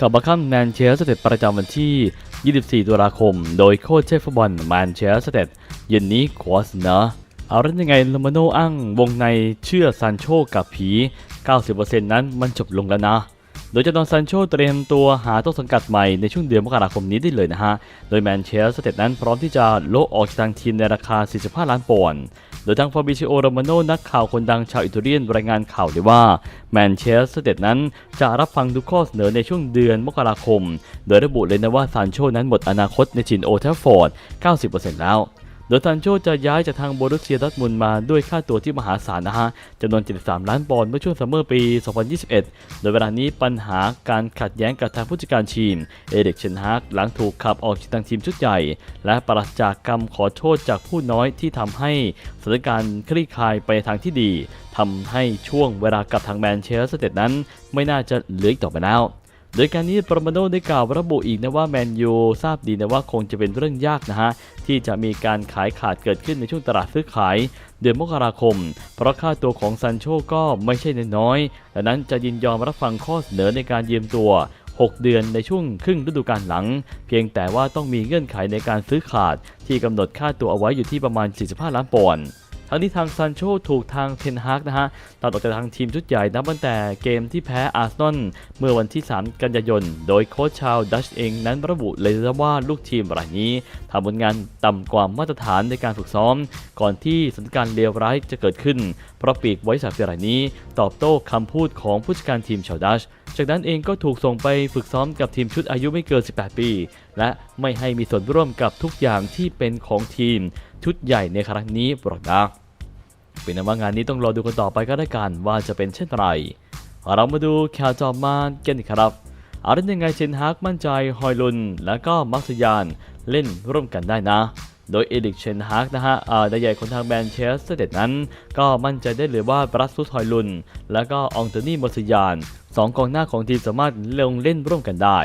กับบัคคัมแมนเชสเตอร์ประจำวันที่ 24 ตุลาคม โดยโค้ชเชฟฟุตบอลแมนเชสเตอร์เย็นนี้ขวาเสนอเอาเรื่องยังไงลมาโนอ้างวงในเชื่อซานโชกับผี 90%นั้นมันจบลงแล้วนะ โดยเจะดอนซานโชเตรียมตัวหาต้นสังกัดใหม่ในช่วงเดือนมกราคมนี้ได้เลยนะฮะ โดยแมนเชสเตอร์นั้นพร้อมที่จะโละออกจากทางทีมในราคา 45 ล้านปอนด์ โดยทางฟาบิชิโอโรมาโนนักข่าวคนดังชาวอิตาเลียนรายงานข่าวเลยว่าแมนเชสเตอร์นั้นจะรับฟังทุกข้อเสนอในช่วงเดือนมกราคม โดยระบุเลยนะว่าซานโชนั้นหมดอนาคตในจินโอเทฟฟอร์ด 90%แล้ว โดยซานโชจะย้ายจากทางโบรุสเซียดอร์ทมุนมาด้วยค่าตัวที่มหาศาลนะฮะจำนวน 73 ล้านปอนด์เมื่อช่วงซัมเมอร์ปี 2021 โดยเวลานี้ปัญหาการขัดแย้งกับทางผู้จัดการทีม เอเด็กเชนฮากหลังถูกขับออกจากทางทีมชุดใหญ่ และปราศจากกรรมขอโทษจากผู้น้อยที่ทำให้สถานการณ์คลี่คลายไปทางที่ดีทำให้ช่วงเวลากับทางแมนเชสเตอร์นั้น ไม่น่าจะเหลืออีกต่อไปแล้ว โดยการนี้ปรโมโนได้กล่าวระบุอีกนะว่าแมนยูทราบดีนะว่าคงจะเป็นเรื่องยากนะฮะที่จะมีการขายขาดเกิดขึ้นในช่วงตลาดซื้อขาย เดือนมกราคม เพราะค่าตัวของซันโชก็ไม่ใช่น้อยดังนั้นจะยินยอมรับฟังข้อเสนอในการยืมตัว 6 เดือนในช่วงครึ่งฤดูกาลหลัง เพียงแต่ว่าต้องมีเงื่อนไขในการซื้อขาดที่กำหนดค่าตัวเอาไว้อยู่ที่ประมาณ 45 ล้านปอนด์ ทั้งนี้ทางซันโชถูกทางเทนฮากนะฮะตัดออกจากทางทีมชุดใหญ่นับตั้งแต่เกมที่แพ้อาร์เซนอลเมื่อวันที่ 3 กันยายน โดยโค้ชชาวดัชเองนั้นระบุเลยว่าลูกทีมรายนี้ทำผลงานต่ำกว่ามาตรฐานในการฝึกซ้อม ก่อนที่สถานการณ์เลวร้ายจะเกิดขึ้น เพราะปีกไว้สายรายนี้ ตอบโต้คำพูดของผู้จัดการทีมชาวดัชจากนั้นเองก็ถูกส่งไปฝึกซ้อมกับทีมชุดอายุไม่เกิน 18 ปี และไม่ให้มีส่วนร่วมกับทุกอย่างที่เป็นของทีม ชุดใหญ่ในครั้งนี้ปรอกนะเป็นนั้นว่างานนี้ต้องรอดูกันต่อไปก็ได้กันว่าจะเป็นเช่นไร เรามาดูข่าวจอมมานกันครับเอาเล่นยังไงเชนฮากมั่นใจฮอยลุน และก็มักซยานเล่นร่วมกันได้นะ โดยเอลิกเชนฮากนะฮะอ่าดาใหญ่คนทางแมนเชสเตอร์นั้น ก็มั่นใจได้เลยว่าบรัสซุสฮอยลุน และก็องโตนี่มอสยานสองกองหน้าของทีมสามารถลงเล่นร่วมกันได้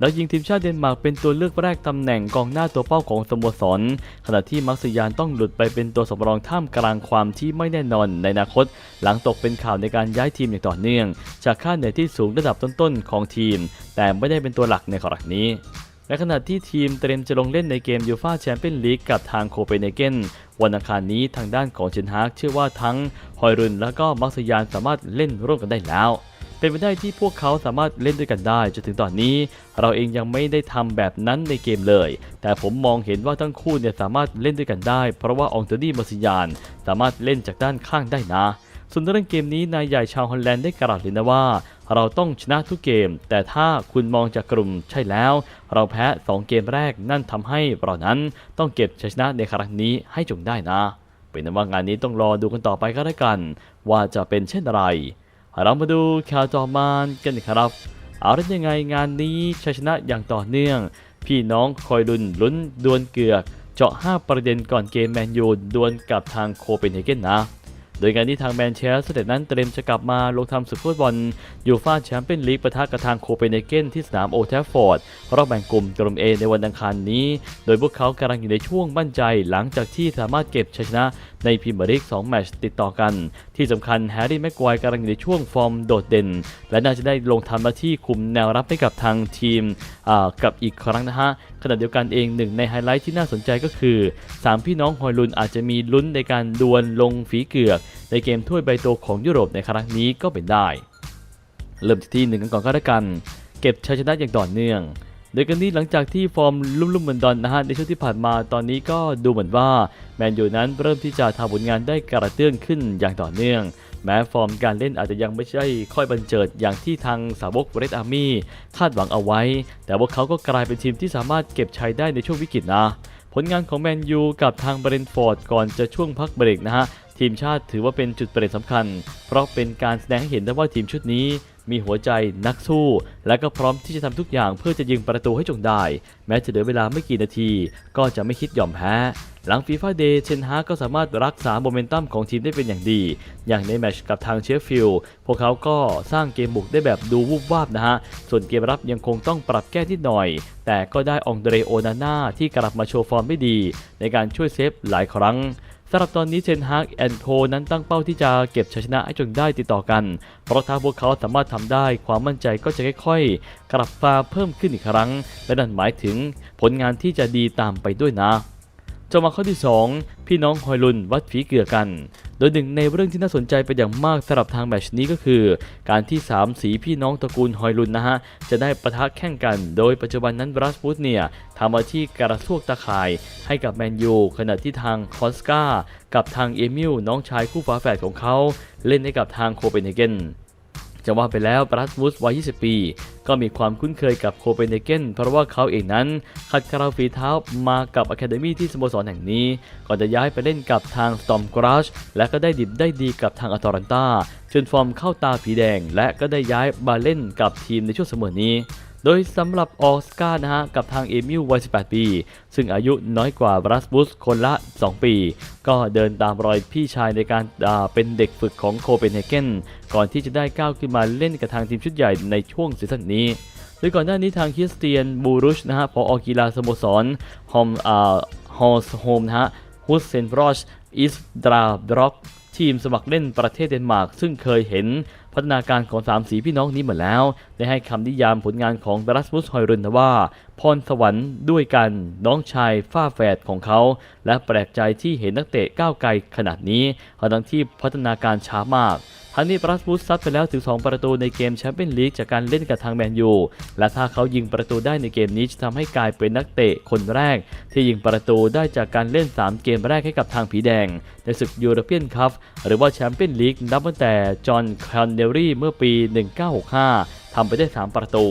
แล้วยิงทีมชาติเดนมาร์กเป็นตัวเลือกแรกตำแหน่งกองหน้าตัวเป้าของสโมสร ขณะที่มักซยานต้องหลุดไปเป็นตัวสำรองท่ามกลางความที่ไม่แน่นอนในอนาคต หลังตกเป็นข่าวในการย้ายทีมอย่างต่อเนื่อง จากค่าเหนื่อยที่สูงระดับต้นๆของทีม แต่ไม่ได้เป็นตัวหลักในครั้งนี้ในขณะที่ทีมเตรียมจะลงเล่นในเกมยูฟาแชมเปี้ยนลีกกับทางโคเปนเฮเกนวันอังคารนี้ทางด้านของเชนฮากเชื่อว่าทั้งฮอยรุนและก็มักซยานสามารถเล่นร่วมกันได้แล้ว เป็นไปได้ที่พวกเขาสามารถเล่นด้วยกันได้จนถึงตอนนี้ เราเองยังไม่ได้ทำแบบนั้นในเกมเลย แต่ผมมองเห็นว่าทั้งคู่เนี่ยสามารถเล่นด้วยกันได้ เพราะว่าองเตอร์ดี้มาซิยานสามารถเล่นจากด้านข้างได้นะส่วนเรื่องเกมนี้นายใหญ่ชาวฮอลแลนด์ได้กล่าวเลยนะว่า เราต้องชนะทุกเกม แต่ถ้าคุณมองจากกลุ่มใช่แล้ว เราแพ้ 2 เกมแรกนั่นทำให้เรานั้นต้องเก็บชัยชนะในครั้งนี้ให้จงได้นะ เป็นนั้นว่างานนี้ต้องรอดูกันต่อไปก็แล้วกัน ว่าจะเป็นเช่นไร เรามาดูข่าวต่อมากันครับ เอาได้ยังไงงานนี้ชัยชนะอย่างต่อเนื่อง พี่น้องคอยลุ้นลุ้นดวลเกือก เจาะ 5 ประเด็นก่อนเกมแมนยูดวลกับทางโคเปนเฮเกนนะ โดยการที่ทางแมนเชสเตอร์นั้นเตรียมจะกลับมาลงทำศึกฟุตบอลยูฟาแชมเปี้ยนลีกประทะกับทางโคเปนเฮเกนที่สนามโอลด์แทฟฟอร์ดรอบแบ่งกลุ่มกลุ่ม A ในวันอังคารนี้ โดยพวกเขากำลังอยู่ในช่วงมั่นใจหลังจากที่สามารถเก็บชัยชนะในพรีเมียร์ลีก2แมตช์ติดต่อกัน ที่สำคัญแฮร์รี่แม็กควายกำลังอยู่ในช่วงฟอร์มโดดเด่น และน่าจะได้ลงทำหน้าที่คุมแนวรับให้กับทางทีมอ่ากับอีกครั้งนะฮะ ขณะเดียวกันเองหนึ่งในไฮไลท์ที่น่าสนใจก็คือ 3 พี่น้องฮอยลุนอาจจะมีลุ้นในการดวลลงฝีเกือก ในเกมถ้วยใบโตของยุโรปในครั้งนี้ก็เป็นได้ เริ่มที่ที่หนึ่งกันก่อนก็แล้วกัน เก็บชัยชนะอย่างต่อเนื่องโดยกันนี้หลังจากที่ฟอร์มลุ่มๆเหมือนดอนนะฮะในช่วงที่ผ่านมาตอนนี้ก็ดูเหมือนว่าแมนยูนั้นเริ่มที่จะทำผลงานได้กระเตื้องขึ้นอย่างต่อเนื่อง แม้ฟอร์มการเล่นอาจจะยังไม่ใช่ค่อยบันเจิดอย่างที่ทางสาวกเรดอาร์มี่คาดหวังเอาไว้ แต่ว่าเขาก็กลายเป็นทีมที่สามารถเก็บชัยได้ในช่วงวิกฤตนะ ผลงานของแมนยูกับทางเบรนฟอร์ดก่อนจะช่วงพักเบรกนะฮะทีมชาติถือว่าเป็นจุดเปลี่ยนสำคัญ เพราะเป็นการแสดงให้เห็นได้ว่าทีมชุดนี้มีหัวใจนักสู้ และก็พร้อมที่จะทำทุกอย่างเพื่อจะยิงประตูให้จงได้ แม้จะเหลือเวลาไม่กี่นาที ก็จะไม่คิดยอมแพ้ หลังฟีฟ่าเดย์เชนฮาก็สามารถรักษาโมเมนตัมของทีมได้เป็นอย่างดี อย่างในแมชกับทางเชฟฟิลด์พวกเขาก็สร้างเกมบุกได้แบบดูวูบวาบนะฮะ ส่วนเกมรับยังคงต้องปรับแก้นิดหน่อย แต่ก็ได้องเดรโอนาน่าที่กลับมาโชว์ฟอร์มไม่ดี ในการช่วยเซฟหลายครั้งสำหรับตอนนี้เชนฮากแอนโทนั้นตั้งเป้าที่จะเก็บชัยชนะให้จนได้ติดต่อกัน เพราะถ้าพวกเขาสามารถทำได้ความมั่นใจก็จะค่อยๆ กลับมาเพิ่มขึ้นอีกครั้ง และนั่นหมายถึงผลงานที่จะดีตามไปด้วยนะ จะมาข้อที่ 2 พี่น้องฮอยลุนวัดฝีเกลือกัน โดยหนึ่งในเรื่องที่น่าสนใจเป็นอย่างมากสำหรับทางแมชนี้ก็คือ การที่ 3 สีพี่น้องตระกูลฮอยลุนนะฮะ จะได้ประทะแข่งกัน โดยปัจจุบันนั้นบรัสบูธเนี่ยทำมาที่กระซวกตะข่าย ให้กับแมนยู ขณะที่ทางคอนสกากับทางเอมิลน้องชายคู่ฝาแฝดของเขา เล่นให้กับทางโคเปนเฮเกน จะว่าไปแล้วปรัสมุสวัย 20 ปี ก็มีความคุ้นเคยกับโคเปนเฮเกนเพราะว่าเขาเองนั้นขัดเกลาฝีเท้ามากับอะคาเดมีที่สโมสรแห่งนี้ ก่อนจะย้ายไปเล่นกับทางสตอมกราชและก็ได้ดิบได้ดีกับทางอัตแลนตาจนฟอร์มเข้าตาผีแดง และก็ได้ย้ายมาเล่นกับทีมในช่วงเสมอนี้ โดยสำหรับออสการ์นะฮะกับทางเอมิลวัย 18 ปี ซึ่งอายุน้อยกว่าบรัสบุสคนละ 2 ปี ก็เดินตามรอยพี่ชายในการาเป็นเด็กฝึกของโคเปนเฮเกนก่อนที่จะได้ก้าวขึ้นมาเล่นกับทางทีมชุดใหญ่ในช่วงซีซั่นนี้โดยก่อนหน้านี้ทางคริสเตียนบูรุชนะฮะพออกีฬาสโมสรฮอมอ่าฮอสโฮมนะฮะฮุสเซนบรอชอิสดราบร็อกทีมสมัครเล่นประเทศเดนมาร์กซึ่งเคยเห็นพัฒนาการของสามสีพี่น้องนี้มาแล้ว ได้ให้คำนิยามผลงานของบรัสมุสฮอยรุนว่า พรสวรรค์ด้วยกันน้องชายฝ้าแฝดของเขา และแปลกใจที่เห็นนักเตะก้าวไกลขนาดนี้ทั้งที่พัฒนาการช้ามากทั้งนี้บรัสมุสซัดไปแล้วถึง 2 ประตูในเกมแชมเปี้ยนลีกจากการเล่นกับทางแมนยู และถ้าเขายิงประตูได้ในเกมนี้จะทำให้กลายเป็นนักเตะคนแรก ที่ยิงประตูได้จากการเล่น 3 เกมแรกให้กับทางผีแดง ในศึกยูโรเปียนคัพหรือว่าแชมเปี้ยนลีกนับตั้งแต่จอห์นคอนเนลรี่เมื่อปี 1965ทำไปได้ 3 ประตู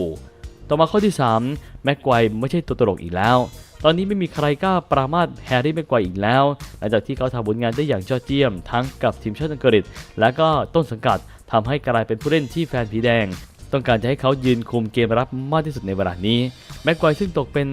ต่อมาข้อที่ 3 แม็กไกวไม่ใช่ตัวตลกอีกแล้ว ตอนนี้ไม่มีใครกล้าปรามาสแฮร์รี่แม็กไกวอีกแล้ว หลังจากที่เขาทำผลงานได้อย่างยอดเยี่ยม ทั้งกับทีมชาติอังกฤษและก็ต้นสังกัดทำให้กลายเป็นผู้เล่นที่แฟนผีแดง ต้องการจะให้เขายืนคุมเกมรับมากที่สุดในเวลานี้ แม็กไกวซึ่งตกเป็น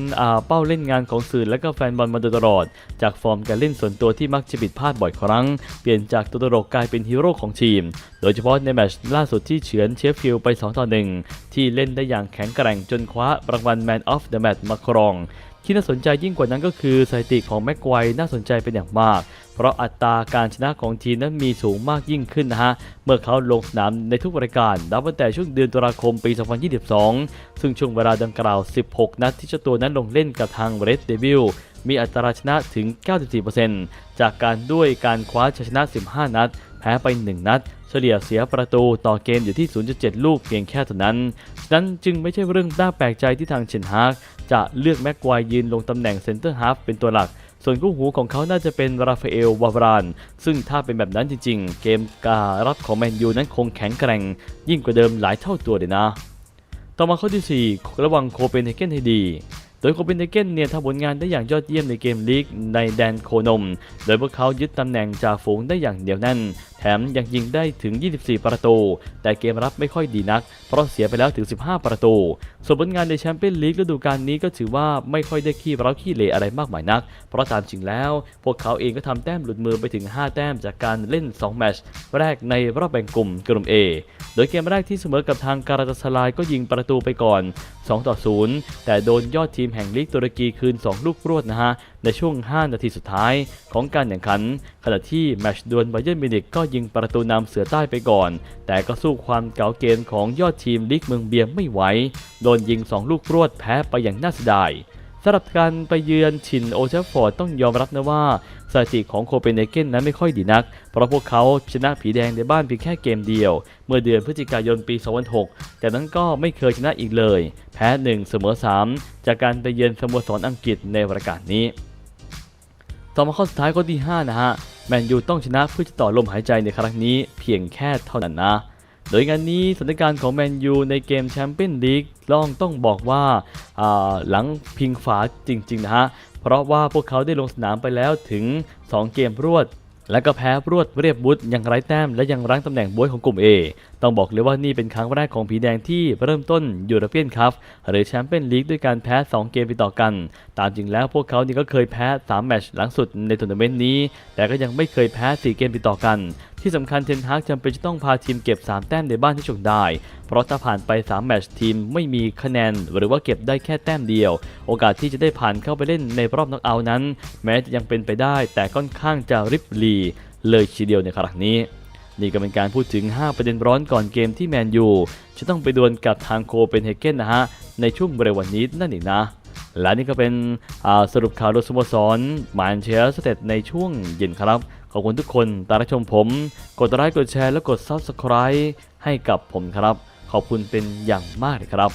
เป้าเล่นงานของสื่อและก็แฟนบอลมาโดยตลอด จากฟอร์มการเล่นส่วนตัวที่มักจะผิดพลาดบ่อยครั้ง เปลี่ยนจากตัวตลกกลายเป็นฮีโร่ของทีม โดยเฉพาะในแมตช์ล่าสุดที่เฉือนเชฟฟิลด์ไป2ต่อ1ที่เล่นได้อย่างแข็งแกร่งจนคว้ารางวัล Man of the Match มาครองที่น่าสนใจยิ่งกว่านั้นก็คือสถิติของแม็กไกวน่าสนใจเป็นอย่างมาก เพราะอัตราการชนะของทีมนั้นมีสูงมากยิ่งขึ้นนะฮะ เมื่อเขาลงสนามในทุกรายการนับตั้งแต่ช่วงเดือนตุลาคมปี 2022 ซึ่งช่วงเวลาดังกล่าว 16 นัดที่เจ้าตัวนั้นลงเล่นกับทาง Red Devil มีอัตราชนะถึง 94%จากการด้วยการคว้าชัยชนะ 15 นัด แพ้ไป 1 นัด เฉลี่ยเสียประตูต่อเกมอยู่ที่ 0.7 ลูกเพียงแค่เท่านั้น ฉะนั้นจึงไม่ใช่เรื่องน่าแปลกใจที่ทางเชนฮากจะเลือกแม็กควายยืนลงตำแหน่งเซนเตอร์ฮาฟเป็นตัวหลัก ส่วนคู่หูของเขาน่าจะเป็นราฟาเอลวาวราน ซึ่งถ้าเป็นแบบนั้นจริง ๆ เกมการรับของแมนยูนั้นคงแข็งแกร่ง ยิ่งกว่าเดิมหลายเท่าตัวเลยนะ ต่อมาข้อที่ 4 ระวังโคเปนเฮเกนให้ดีโดยโคเปนเฮเกนเนี่ยทำผลงานได้อย่างยอดเยี่ยมในเกมลีกในแดนโคนม โดยพวกเขายึดตำแหน่งจ่าฝูงได้อย่างเดียวแน่น มยังยิงได้ถึง 24 ประตู แต่เกมรับไม่ค่อยดีนัก เพราะเสียไปแล้วถึง 15 ประตู ส่วนผลงานในแชมเปี้ยนลีกฤดูกาลนี้ก็ถือว่าไม่ค่อยได้ขี้เร้าขี้เหร่อะไรมากมายนัก เพราะตามจริงแล้ว พวกเขาเองก็ทำแต้มหลุดมือไปถึง 5 แต้มจากการเล่น 2 แมตช์แรกในรอบแบ่งกลุ่มกลุ่ม A โดยเกมแรกที่เสมอกับทางการาตาสลายก็ยิงประตูไปก่อน 2 ต่อ 0 แต่โดนยอดทีมแห่งลีกตุรกีคืน 2 ลูกรวดนะฮะในช่วง 5 นาทีสุดท้ายของการแข่งขัน ขณะที่แมชดวลไบเยร์นมิวนิกก็ยิงประตูนำเสือใต้ไปก่อน แต่ก็สู้ความเก๋าเกมของยอดทีมลีกเมืองเบียร์ไม่ไหว โดนยิง 2 ลูกรวดแพ้ไปอย่างน่าเสียดายสำหรับการไปเยือนชินโอเชฟฟอร์ดต้องยอมรับนะว่าสถิติของโคเปนเฮเกนนั้นไม่ค่อยดีนัก เพราะพวกเขาชนะผีแดงในบ้านเพียงแค่เกมเดียว เมื่อเดือนพฤศจิกายนปี 2006 แต่นั้นก็ไม่เคยชนะอีกเลย แพ้ 1 เสมอ 3 จากการไปเยือนสโมสรอังกฤษในรายการนี้ ต่อมาข้อสุดท้ายข้อที่ 5 นะฮะ แมนยูต้องชนะเพื่อจะต่อลมหายใจในครั้งนี้เพียงแค่เท่านั้นนะ โดยงานนี้สถานการณ์ของแมนยูในเกมแชมเปี้ยนลีกล่องต้องบอกว่าาหลังพิงฝาจริง ๆ นะฮะ เพราะว่าพวกเขาได้ลงสนามไปแล้วถึง 2 เกมรวดและก็แพ้รวดเรียบบุตยังไร้แต้มและยังรั้งตำแหน่งบวยของกลุ่ม A ต้องบอกเลยว่านี่เป็นครั้งแรกของผีแดงที่เริ่มต้นยูโรเปียนคัพหรือแชมเปี้ยนลีกด้วยการแพ้ 2 เกมติดต่อกัน ตามจริงแล้วพวกเขานี่ก็เคยแพ้ 3 แมตช์หลังสุดในทัวร์นาเมนต์นี้ แต่ก็ยังไม่เคยแพ้ 4 เกมติดต่อกัน ที่สำคัญเทนฮากจำเป็นจะต้องพาทีมเก็บ 3 แต้มในบ้านที่ชงได้ เพราะถ้าผ่านไป 3 แมตช์ทีมไม่มีคะแนน หรือว่าเก็บได้แค่แต้มเดียว โอกาสที่จะได้ผ่านเข้าไปเล่นในรอบน็อกเอาท์นั้น แม้จะยังเป็นไปได้ แต่ค่อนข้างจะริบหรีเลยทีเดียวในครั้งนี้ นี่ก็เป็นการพูดถึง 5 ประเด็นร้อนก่อนเกมที่แมนยูจะต้องไปดวลกับทางโคเปนเฮเกนนะฮะ ในช่วงเร็ววันนี้นั่นเองนะ และนี่ก็เป็นสรุปข่าวโดยสโมสรมานเชสเตดในช่วงเย็นครับ ขอบคุณทุกคนตามรับชมผม กดไลค์กดแชร์และกด Subscribe ให้กับผมครับ ขอบคุณเป็นอย่างมากเลยครับ